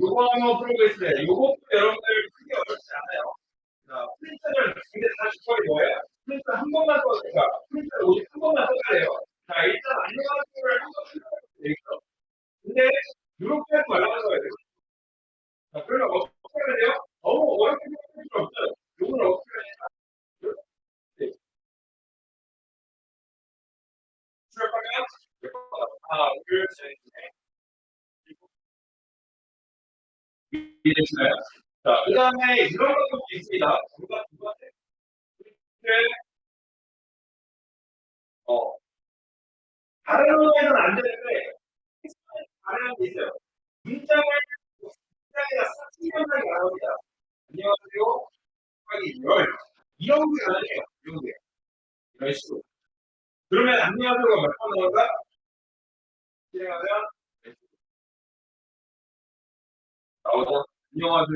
요거 한번 풀어보겠습니다. 요것도 여러분들 크게 어렵지 않아요. 자, 프린트는 근데 다시 처리 뭐예요? 프린트 한 번만 써도 돼요. 프린트 오직 한 번만 써야 돼요. 자, 일단 안녕하세요를 한번 풀어보면 되겠죠. 근데 이렇게 말라고 써야 돼요. 자, 그러면 어떻게 해야 돼요? 너무 어렵게 생각할 필요 없어요. 요거는 어떻게 해야? 이렇게. 출력하면 하나, 둘, 셋, 이해되시나요? 자, 그 다음에 이런 것도 있습니다. 누가, 누구한테? 네. 어. 다른 언어에서는 안 되는데, 다른 게 있어요. 문장을, 문장이나 사진명상이 나옵니다. 안녕하세요. 하기 열. 이런 게 가능해요. 이런 게. 이런 식으로. 그러면 안녕하세요가 몇 번 나올까? 진행하면, 나오